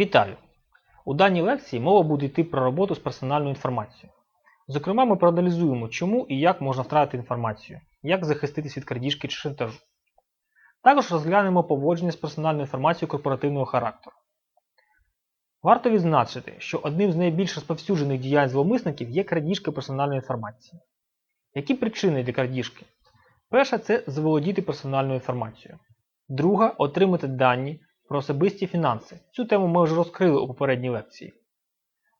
Вітаю! У даній лекції мова буде йти про роботу з персональною інформацією. Зокрема, ми проаналізуємо, чому і як можна втратити інформацію, як захиститись від крадіжки чи шантажу. Також розглянемо поводження з персональною інформацією корпоративного характеру. Варто відзначити, що одним з найбільш розповсюджених діянь зловмисників є крадіжка персональної інформації. Які причини для крадіжки? Перша це заволодіти персональною інформацією. Друга отримати дані про особисті фінанси. Цю тему ми вже розкрили у попередній лекції.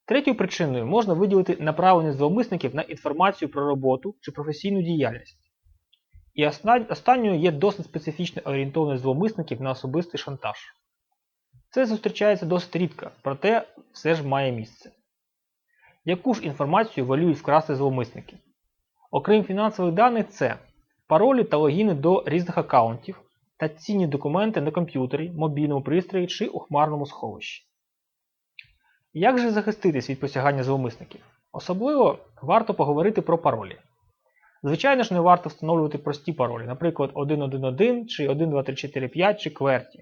Третьою причиною можна виділити направлення зловмисників на інформацію про роботу чи професійну діяльність. І останньою є досить специфічна орієнтованість зловмисників на особистий шантаж. Це зустрічається досить рідко, проте все ж має місце. Яку ж інформацію волюють вкрасти зловмисники? Окрім фінансових даних, це паролі та логіни до різних аккаунтів та цінні документи на комп'ютері, мобільному пристрої чи у хмарному сховищі. Як же захиститись від посягання зловмисників? Особливо варто поговорити про паролі. Звичайно ж, не варто встановлювати прості паролі, наприклад, 111 чи 12345 чи QWERTY.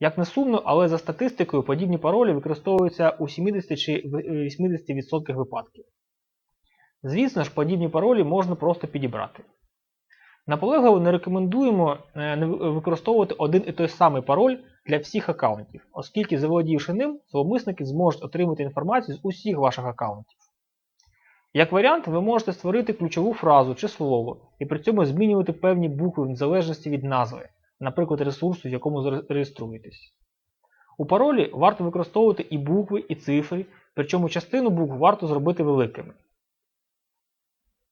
Як не сумно, але за статистикою подібні паролі використовуються у 70 чи 80% випадків. Звісно ж, подібні паролі можна просто підібрати. Наполегливо не рекомендуємо е, використовувати один і той самий пароль для всіх аккаунтів, оскільки заволодівши ним, зловмисники зможуть отримати інформацію з усіх ваших аккаунтів. Як варіант, ви можете створити ключову фразу чи слово і при цьому змінювати певні букви в залежності від назви, наприклад, ресурсу, в якому заре- реєструєтесь. У паролі варто використовувати і букви, і цифри, причому частину букв варто зробити великими.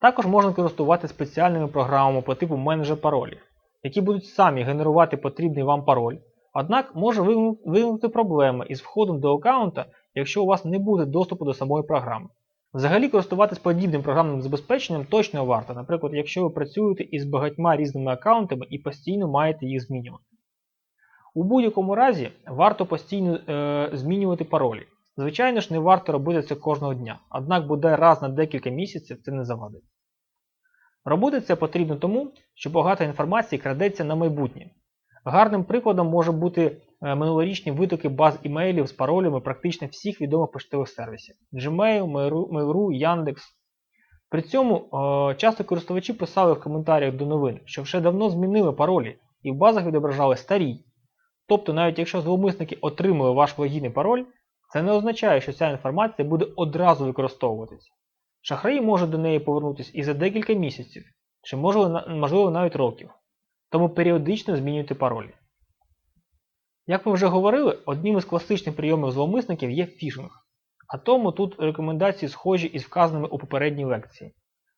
Також можна користувати спеціальними програмами по типу менеджер паролів, які будуть самі генерувати потрібний вам пароль, однак може виникнути- проблема із входом до аккаунта, якщо у вас не буде доступу до самої програми. Взагалі користуватись подібним програмним забезпеченням точно варто, наприклад, якщо ви працюєте із багатьма різними аккаунтами і постійно маєте їх змінювати. У будь-якому разі варто постійно е, змінювати паролі. Звичайно ж, не варто робити це кожного дня, однак буде раз на декілька місяців це не завадить. Робити це потрібно тому, що багато інформації крадеться на майбутнє. Гарним прикладом може бути е, минулорічні витоки баз імейлів з паролями практично всіх відомих поштових сервісів Gmail, Mail.ru, Яндекс. При цьому е, часто користувачі писали в коментарях до новин, що вже давно змінили паролі і в базах відображали старі. Тобто, навіть якщо зловмисники отримали ваш логін і пароль, це не означає, що ця інформація буде одразу використовуватися. Шахраї можуть до неї повернутися і за декілька місяців, чи можливо, навіть років. Тому періодично змінюйте паролі. Як ми вже говорили, одним із класичних прийомів зловмисників є фішинг. А тому тут рекомендації схожі із вказаними у попередній лекції.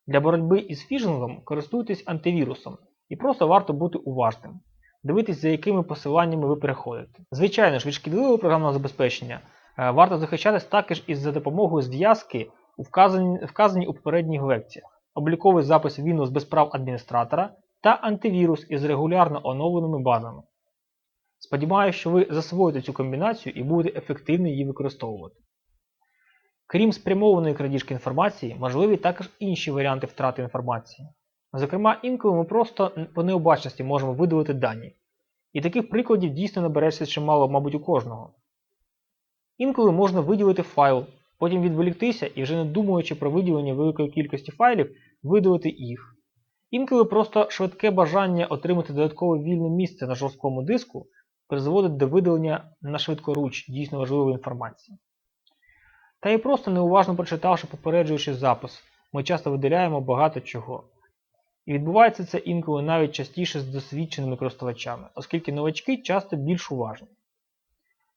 Для боротьби із фішингом користуйтесь антивірусом і просто варто бути уважним. Дивитись, за якими посиланнями ви переходите. Звичайно ж, від шкідливого програмного забезпечення е, варто захищатись також із за допомогою зв'язки, вказані, вказані у попередніх лекціях, обліковий запис Windows без прав адміністратора та антивірус із регулярно оновленими базами. Сподіваюся, що ви засвоїте цю комбінацію і будете ефективно її використовувати. Крім спрямованої крадіжки інформації, можливі також інші варіанти втрати інформації. Зокрема, інколи ми просто по необачності можемо видалити дані. І таких прикладів дійсно набереться чимало, мабуть, у кожного. Інколи можна виділити файл, потім відволіктися і вже не думаючи про виділення великої кількості файлів, видалити їх. Інколи просто швидке бажання отримати додаткове вільне місце на жорсткому диску призводить до видалення на швидкоруч дійсно важливої інформації. Та і просто неуважно прочитавши попереджуючий запис, ми часто видаляємо багато чого. І відбувається це інколи навіть частіше з досвідченими користувачами, оскільки новачки часто більш уважні.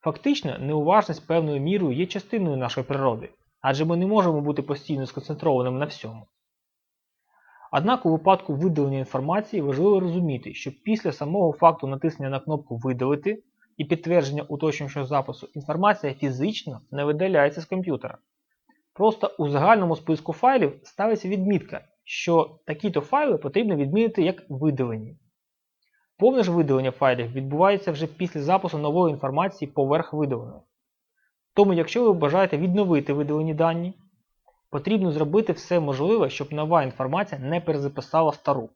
Фактично, неуважність певною мірою є частиною нашої природи, адже ми не можемо бути постійно сконцентрованими на всьому. Однак у випадку видалення інформації важливо розуміти, що після самого факту натиснення на кнопку Видалити і підтвердження уточнюючого запису інформація фізично не видаляється з комп'ютера. Просто у загальному списку файлів ставиться відмітка, що такі-то файли потрібно відмінити як видалені. Повне ж видалення файлів відбувається вже після запису нової інформації поверх видаленої. Тому, якщо ви бажаєте відновити видалені дані, потрібно зробити все можливе, щоб нова інформація не перезаписала стару.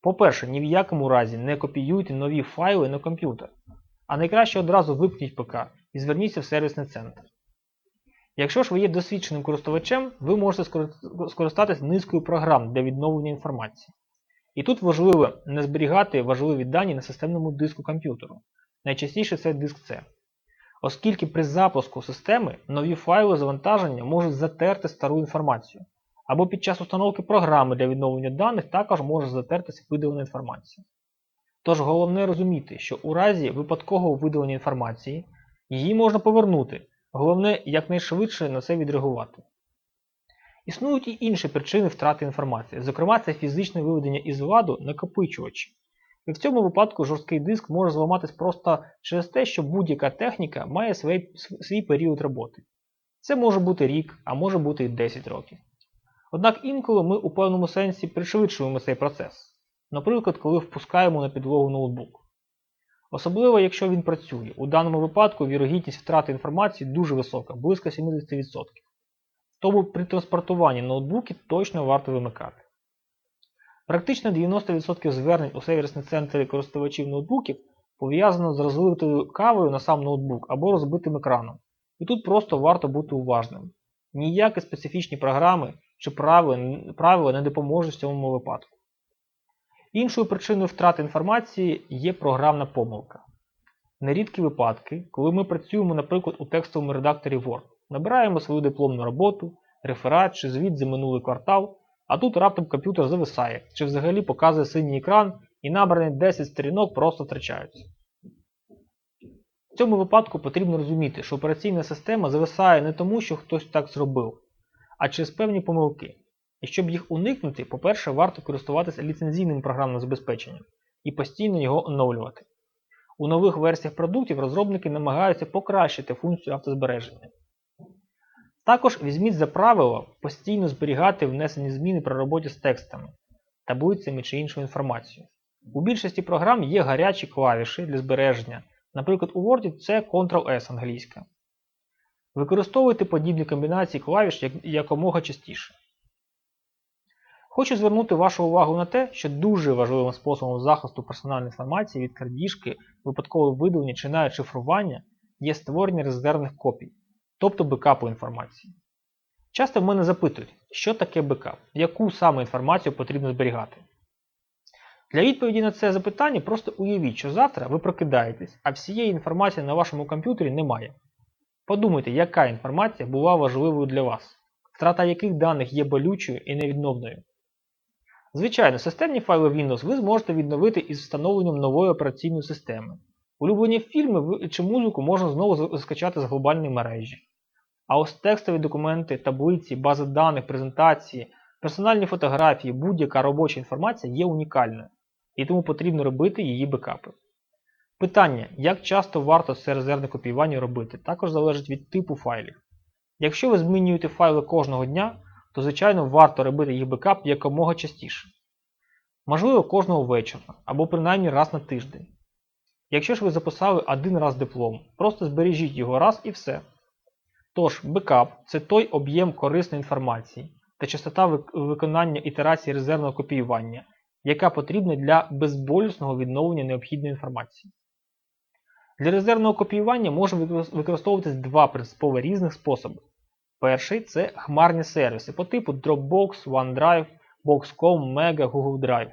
По-перше, ні в якому разі не копіюйте нові файли на комп'ютер, а найкраще одразу випніть ПК і зверніться в сервісний центр. Якщо ж ви є досвідченим користувачем, ви можете скори- скористатись низкою програм для відновлення інформації. І тут важливо не зберігати важливі дані на системному диску комп'ютеру. Найчастіше це диск C. Оскільки при запуску системи нові файли завантаження можуть затерти стару інформацію. Або під час установки програми для відновлення даних також може затертися видалена інформація. Тож головне розуміти, що у разі випадкового видалення інформації її можна повернути, головне якнайшвидше на це відреагувати. Існують і інші причини втрати інформації, зокрема це фізичне виведення із ладу накопичувачів. І в цьому випадку жорсткий диск може зламатись просто через те, що будь-яка техніка має свій, свій період роботи. Це може бути рік, а може бути і 10 років. Однак інколи ми у певному сенсі пришвидшуємо цей процес, наприклад, коли впускаємо на підлогу ноутбук. Особливо, якщо він працює. У даному випадку вірогідність втрати інформації дуже висока, близько 70%. Тому при транспортуванні ноутбуків точно варто вимикати. Практично 90% звернень у сервісні центри користувачів ноутбуків пов'язано з розлитою кавою на сам ноутбук або розбитим екраном. І тут просто варто бути уважним. Ніякі специфічні програми чи правила не допоможуть в цьому випадку. Іншою причиною втрати інформації є програмна помилка. Нерідкі випадки, коли ми працюємо, наприклад, у текстовому редакторі Word, набираємо свою дипломну роботу, реферат чи звіт за минулий квартал, а тут раптом комп'ютер зависає, чи взагалі показує синій екран і набрані 10 сторінок просто втрачаються. В цьому випадку потрібно розуміти, що операційна система зависає не тому, що хтось так зробив, а через певні помилки. І щоб їх уникнути, по-перше, варто користуватися ліцензійним програмним забезпеченням і постійно його оновлювати. У нових версіях продуктів розробники намагаються покращити функцію автозбереження. Також візьміть за правило постійно зберігати внесені зміни при роботі з текстами, таблицями чи іншою інформацією. У більшості програм є гарячі клавіші для збереження, наприклад, у Word це Ctrl-S англійська. Використовуйте подібні комбінації клавіш якомога частіше. Хочу звернути вашу увагу на те, що дуже важливим способом захисту персональної інформації від крадіжки, випадкового видалення чи навіть шифрування є створення резервних копій, тобто бекапу інформації. Часто в мене запитують, що таке бекап, яку саме інформацію потрібно зберігати. Для відповіді на це запитання просто уявіть, що завтра ви прокидаєтесь, а всієї інформації на вашому комп'ютері немає. Подумайте, яка інформація була важливою для вас, втрата яких даних є болючою і невідновною. Звичайно, системні файли Windows ви зможете відновити із встановленням нової операційної системи. Улюблені фільми чи музику можна знову скачати з глобальної мережі. А ось текстові документи, таблиці, бази даних, презентації, персональні фотографії, будь-яка робоча інформація є унікальною, і тому потрібно робити її бекапи. Питання, як часто варто це резервне копіювання робити, також залежить від типу файлів. Якщо ви змінюєте файли кожного дня, то звичайно варто робити їх бекап якомога частіше. Можливо, кожного вечора або принаймні раз на тиждень. Якщо ж ви записали один раз диплом, просто збережіть його раз і все. Тож, бекап це той об'єм корисної інформації та частота виконання ітерації резервного копіювання, яка потрібна для безболісного відновлення необхідної інформації. Для резервного копіювання може використовуватись два принципово різних способи. Перший це хмарні сервіси по типу Dropbox, OneDrive, Box.com, Mega, Google Drive.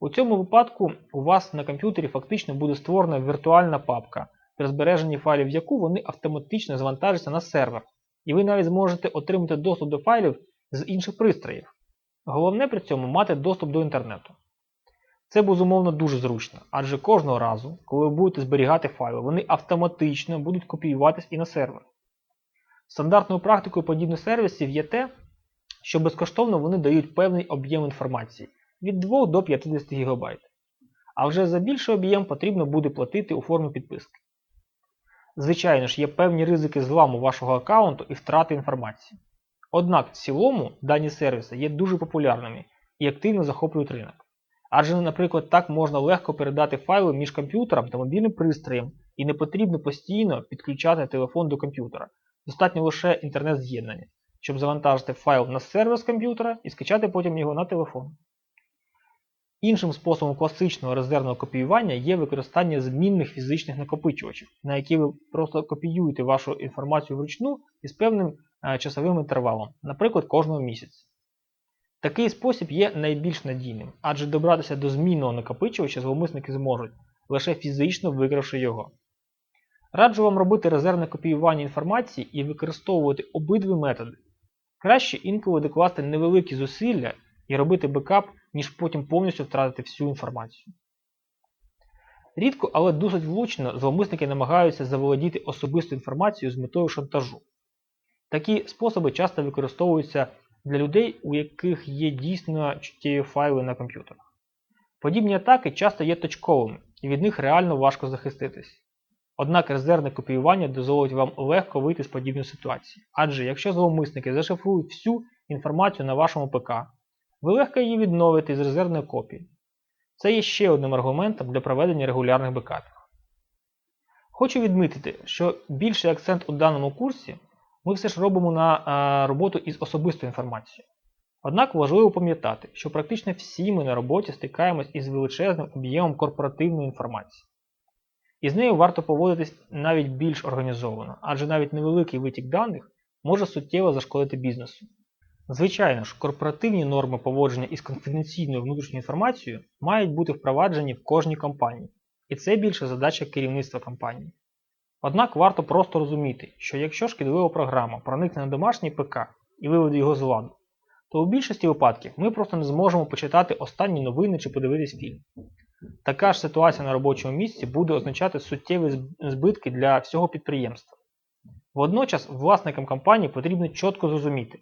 У цьому випадку у вас на комп'ютері фактично буде створена віртуальна папка, при збереженні файлів яку вони автоматично завантажаться на сервер, і ви навіть зможете отримати доступ до файлів з інших пристроїв. Головне при цьому мати доступ до інтернету. Це безумовно дуже зручно, адже кожного разу, коли ви будете зберігати файли, вони автоматично будуть копіюватись і на сервер. Стандартною практикою подібних сервісів є те, що безкоштовно вони дають певний об'єм інформації від 2 до 50 ГБ. А вже за більший об'єм потрібно буде платити у формі підписки. Звичайно ж, є певні ризики зламу вашого аккаунту і втрати інформації. Однак в цілому дані сервіси є дуже популярними і активно захоплюють ринок. Адже, наприклад, так можна легко передати файли між комп'ютером та мобільним пристроєм і не потрібно постійно підключати телефон до комп'ютера. Достатньо лише інтернет-з'єднання, щоб завантажити файл на сервер з комп'ютера і скачати потім його на телефон. Іншим способом класичного резервного копіювання є використання змінних фізичних накопичувачів, на які ви просто копіюєте вашу інформацію вручну із певним е, часовим інтервалом, наприклад, кожного місяця. Такий спосіб є найбільш надійним, адже добратися до змінного накопичувача зловмисники зможуть, лише фізично викравши його. Раджу вам робити резервне копіювання інформації і використовувати обидві методи. Краще інколи докласти невеликі зусилля і робити бекап, ніж потім повністю втратити всю інформацію. Рідко, але досить влучно зловмисники намагаються заволодіти особистою інформацією з метою шантажу. Такі способи часто використовуються для людей, у яких є дійсно чуттєві файли на комп'ютерах. Подібні атаки часто є точковими, і від них реально важко захиститись. Однак резервне копіювання дозволить вам легко вийти з подібної ситуації, адже якщо зловмисники зашифрують всю інформацію на вашому ПК, ви легко її відновите з резервної копії. Це є ще одним аргументом для проведення регулярних бекапів. Хочу відмітити, що більший акцент у даному курсі ми все ж робимо на а, роботу із особистою інформацією. Однак важливо пам'ятати, що практично всі ми на роботі стикаємось із величезним об'ємом корпоративної інформації. І з нею варто поводитись навіть більш організовано, адже навіть невеликий витік даних може суттєво зашкодити бізнесу. Звичайно ж, корпоративні норми поводження із конфіденційною внутрішньою інформацією мають бути впроваджені в кожній компанії, і це більше задача керівництва компанії. Однак варто просто розуміти, що якщо шкідлива програма проникне на домашній ПК і виведе його з ладу, то у більшості випадків ми просто не зможемо почитати останні новини чи подивитись фільм. Така ж ситуація на робочому місці буде означати суттєві збитки для всього підприємства. Водночас власникам компанії потрібно чітко зрозуміти,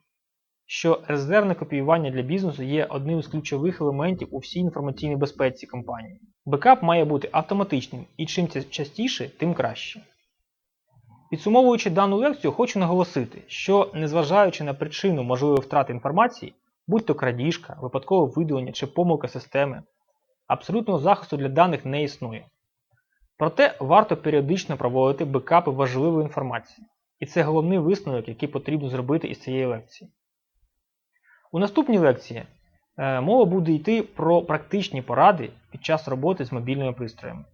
що резервне копіювання для бізнесу є одним з ключових елементів у всій інформаційній безпеці компанії. Бекап має бути автоматичним і чим це частіше, тим краще. Підсумовуючи дану лекцію, хочу наголосити, що незважаючи на причину можливої втрати інформації, будь то крадіжка, випадкове видалення чи помилка системи, абсолютного захисту для даних не існує. Проте варто періодично проводити бекапи важливої інформації. І це головний висновок, який потрібно зробити із цієї лекції. У наступній лекції е, мова буде йти про практичні поради під час роботи з мобільними пристроями.